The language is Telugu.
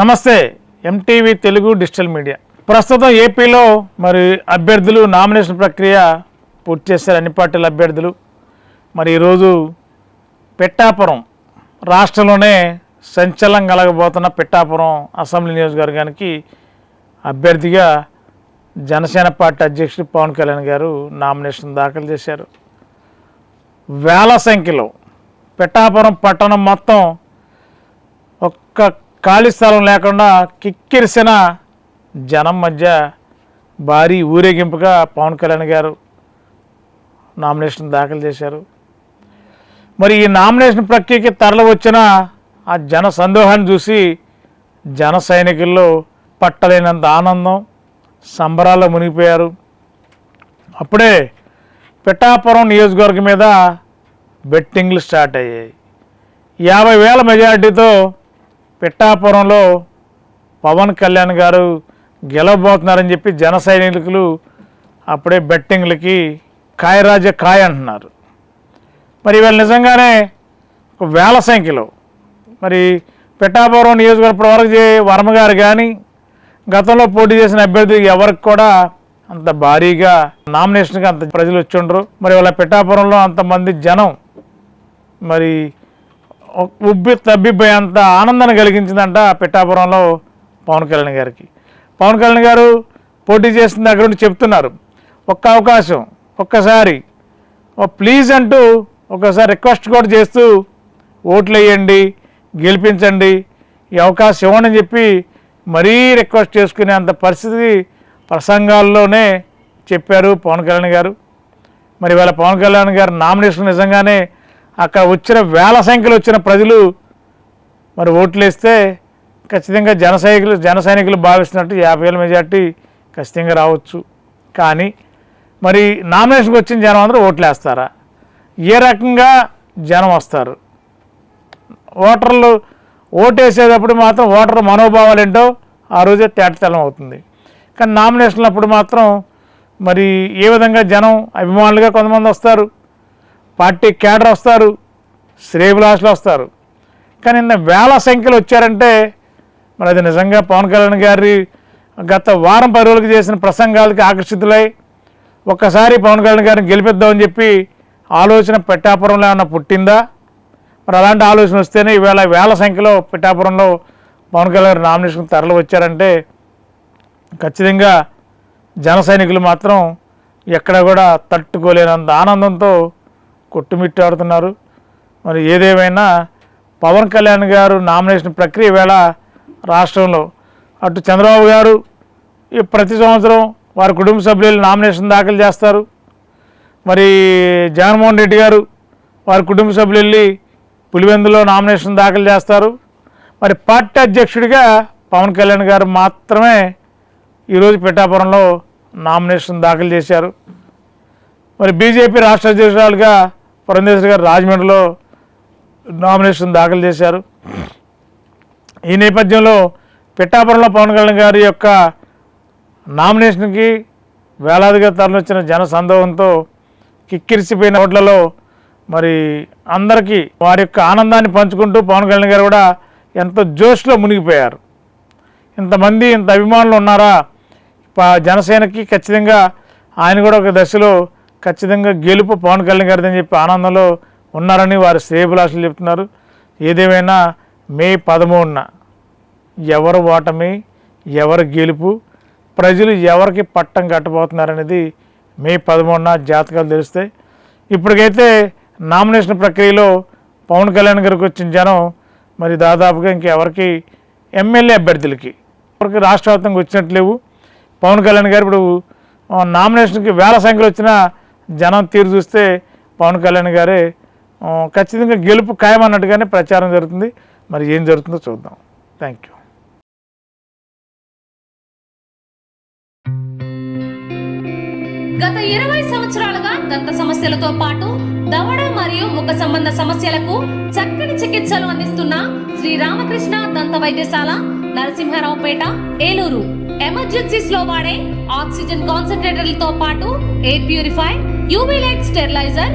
నమస్తే ఎంటీవీ తెలుగు డిజిటల్ మీడియా. ప్రస్తుతం ఏపీలో మరి అభ్యర్థులు నామినేషన్ ప్రక్రియ పూర్తి చేశారు అన్ని పార్టీల అభ్యర్థులు. మరి ఈరోజు పెట్టాపురం రాష్ట్రంలోనే సంచలనం కలగబోతున్న పెట్టాపురం అసెంబ్లీ నియోజకవర్గానికి అభ్యర్థిగా జనసేన పార్టీ అధ్యక్షుడు పవన్ కళ్యాణ్ గారు నామినేషన్ దాఖలు చేశారు. వేల సంఖ్యలో పెట్టాపురం పట్టణం మొత్తం ఒక్క ఖాళీ స్థలం లేకుండా కిక్కిరిసిన జనం మధ్య భారీ ఊరేగింపుగా పవన్ కళ్యాణ్ గారు నామినేషన్ దాఖలు చేశారు. మరి ఈ నామినేషన్ ప్రక్రియకి తరలి వచ్చిన ఆ జన సందోహాన్ని చూసి జన సైనికుల్లో పట్టలేనంత ఆనందం సంబరాల్లో మునిగిపోయారు. అప్పుడే పిఠాపురం నియోజకవర్గం మీద బెట్టింగ్లు స్టార్ట్ అయ్యాయి. యాభై వేల మెజార్టీతో పిట్టాపురంలో పవన్ కళ్యాణ్ గారు గెలవబోతున్నారని చెప్పి జన సైనికులు అప్పుడే బెట్టింగ్లకి కాయరాజ కాయ అంటున్నారు. మరి ఇవాళ నిజంగానే ఒక వేల సంఖ్యలో మరి పిఠాపురం నియోజకవర్గం వరకు చే- వర్మ గారు కానీ గతంలో పోటీ చేసిన అభ్యర్థి ఎవరికి కూడా అంత భారీగా నామినేషన్కి అంత ప్రజలు వచ్చి ఉండరు. మరి వాళ్ళ పిఠాపురంలో అంతమంది జనం మరి ఉబ్బి తబ్బిబ్బై అంత ఆనందాన్ని కలిగించిందంట పిఠాపురంలో పవన్ కళ్యాణ్ గారికి. పవన్ కళ్యాణ్ గారు పోటీ చేసిన దగ్గర నుండి చెప్తున్నారు ఒక్క అవకాశం ఒక్కసారి ఓ ప్లీజ్ అంటూ ఒకసారి రిక్వెస్ట్ కూడా చేస్తూ ఓట్లు వేయండి గెలిపించండి ఈ అవకాశం ఇవ్వండి చెప్పి మరీ రిక్వెస్ట్ చేసుకునే అంత పరిస్థితి ప్రసంగాల్లోనే చెప్పారు పవన్ కళ్యాణ్ గారు. మరి ఇవాళ పవన్ కళ్యాణ్ గారు నామినేషన్ నిజంగానే అక్కడ వచ్చిన వేల సంఖ్యలో వచ్చిన ప్రజలు మరి ఓట్లు వేస్తే ఖచ్చితంగా జన సైనికులు జన సైనికులు భావిస్తున్నట్టు యాభై వేల మెజార్టీ ఖచ్చితంగా రావచ్చు. కానీ మరి నామినేషన్కి వచ్చిన జనం అందరూ ఓట్లు వేస్తారా ఏ రకంగా జనం వస్తారు? ఓటర్లు ఓటేసేటప్పుడు మాత్రం ఓటర్ మనోభావాలు ఏంటో ఆ రోజే తేటతెల్లం అవుతుంది. కానీ నామినేషన్లు అప్పుడు మాత్రం మరి ఏ విధంగా జనం అభిమానులుగా కొంతమంది వస్తారు? పార్టీ కేడర్ వస్తారు? శ్రేయభిలాషులు వస్తారు. కానీ నిన్న వేల సంఖ్యలో వచ్చారంటే మరి అది నిజంగా పవన్ కళ్యాణ్ గారి గత వారం పది రోజులకు చేసిన ప్రసంగాలకి ఆకర్షితులై ఒక్కసారి పవన్ కళ్యాణ్ గారిని గెలిపిద్దామని చెప్పి ఆలోచన పెట్టాపురంలో ఏమన్నా పుట్టిందా? మరి అలాంటి ఆలోచన వస్తేనే ఈవేళ వేల సంఖ్యలో పిఠాపురంలో పవన్ కళ్యాణ్ నామినేషన్ తరలి వచ్చారంటే ఖచ్చితంగా జన సైనికులు మాత్రం ఎక్కడ కూడా తట్టుకోలేనంత ఆనందంతో కొట్టుమిట్టాడుతున్నారు. మరి ఏదేమైనా పవన్ కళ్యాణ్ గారు నామినేషన్ ప్రక్రియ వేళ రాష్ట్రంలో అటు చంద్రబాబు గారు ప్రతి సంవత్సరం వారి కుటుంబ సభ్యులు నామినేషన్ దాఖలు చేస్తారు. మరి జగన్మోహన్ రెడ్డి గారు వారి కుటుంబ సభ్యులు వెళ్ళి పులివెందులో నామినేషన్ దాఖలు చేస్తారు. మరి పార్టీ అధ్యక్షుడిగా పవన్ కళ్యాణ్ గారు మాత్రమే ఈరోజు పిఠాపురంలో నామినేషన్ దాఖలు చేశారు. మరి బీజేపీ రాష్ట్ర అధ్యక్షురాలుగా పురంధేశ్వరి గారు రాజమండ్రిలో నామినేషన్ దాఖలు చేశారు. ఈ నేపథ్యంలో పిఠాపురంలో పవన్ కళ్యాణ్ గారి యొక్క నామినేషన్కి వేలాదిగా తరలిచ్చిన జన సందోహంతో కిక్కిరిసిపోయిన ఓట్లలో మరి అందరికీ వారి యొక్క ఆనందాన్ని పంచుకుంటూ పవన్ కళ్యాణ్ గారు కూడా ఎంతో జోష్లో మునిగిపోయారు. ఇంతమంది ఇంత అభిమానులు ఉన్నారా? జనసేనకి ఖచ్చితంగా ఆయన కూడా ఒక దశలో ఖచ్చితంగా గెలుపు పవన్ కళ్యాణ్ గారిదని చెప్పి ఆనందంలో ఉన్నారని వారి శ్రేయభిలాషులు చెప్తున్నారు. ఏదేమైనా మే పదమూడున ఎవరు ఓటమి ఎవరు గెలుపు ప్రజలు ఎవరికి పట్టం కట్టబోతున్నారనేది మే పదమూడున జాతకాలు తెలుస్తాయి. ఇప్పటికైతే నామినేషన్ ప్రక్రియలో పవన్ కళ్యాణ్ గారికి వచ్చిన జనం మరి దాదాపుగా ఇంకెవరికి ఎమ్మెల్యే అభ్యర్థులకి ఎవరికి రాష్ట్ర వ్యాప్తంగా వచ్చినట్టు లేవు. పవన్ కళ్యాణ్ గారు ఇప్పుడు నామినేషన్కి వేల సంఖ్యలో వచ్చిన జనం తీరు చూస్తే పవన్ కళ్యాణ్ గారే ఖచ్చితంగా గెలుపు ఖాయమన్నట్టుగానే ప్రచారం జరుగుతుంది. మరి ఏం జరుగుతుందో చూద్దాం. థ్యాంక్ యూ గత ఇరవై సంవత్సరాలుగా దంత సమస్యలతో పాటు దవడ మరియు ముఖ సంబంధ సమస్యలకు చక్కని చికిత్సలు అందిస్తున్న శ్రీ రామకృష్ణ దంత వైద్యశాల నరసింహారావుపేట ఏలూరు. ఎమర్జెన్సీస్లో వాడే ఆక్సిజన్ కాన్సన్ట్రేటర్లతో పాటు air purify UV light steriliser